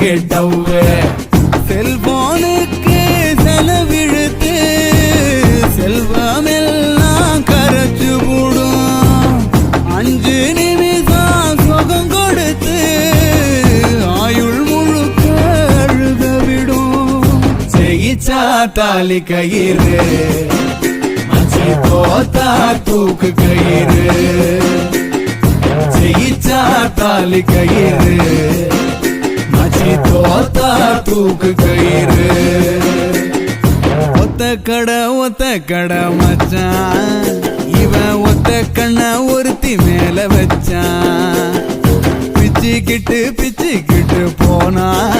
கேட்டவ்வு செல்போனுக்கு செலவிழுத்து செல்வமெல்லாம் கரைச்சு போடும் அஞ்சு நிமிஷம் சுகம் கொடுத்து ஆயுள் முழுக்க அழுத விடும் ஜெயிச்சா தாலி கயிறு தோத்தா தூக்கு கயிறு. காலி கயிறு. மச்சி தோத்தா தூக்கு கயிறு. ஒத்த கட ஒத்த கட மச்சான். இவன் ஒத்த கண்ணை ஒருத்தி மேல வச்சான். பிச்சுக்கிட்டு பிச்சுக்கிட்டு போனான்.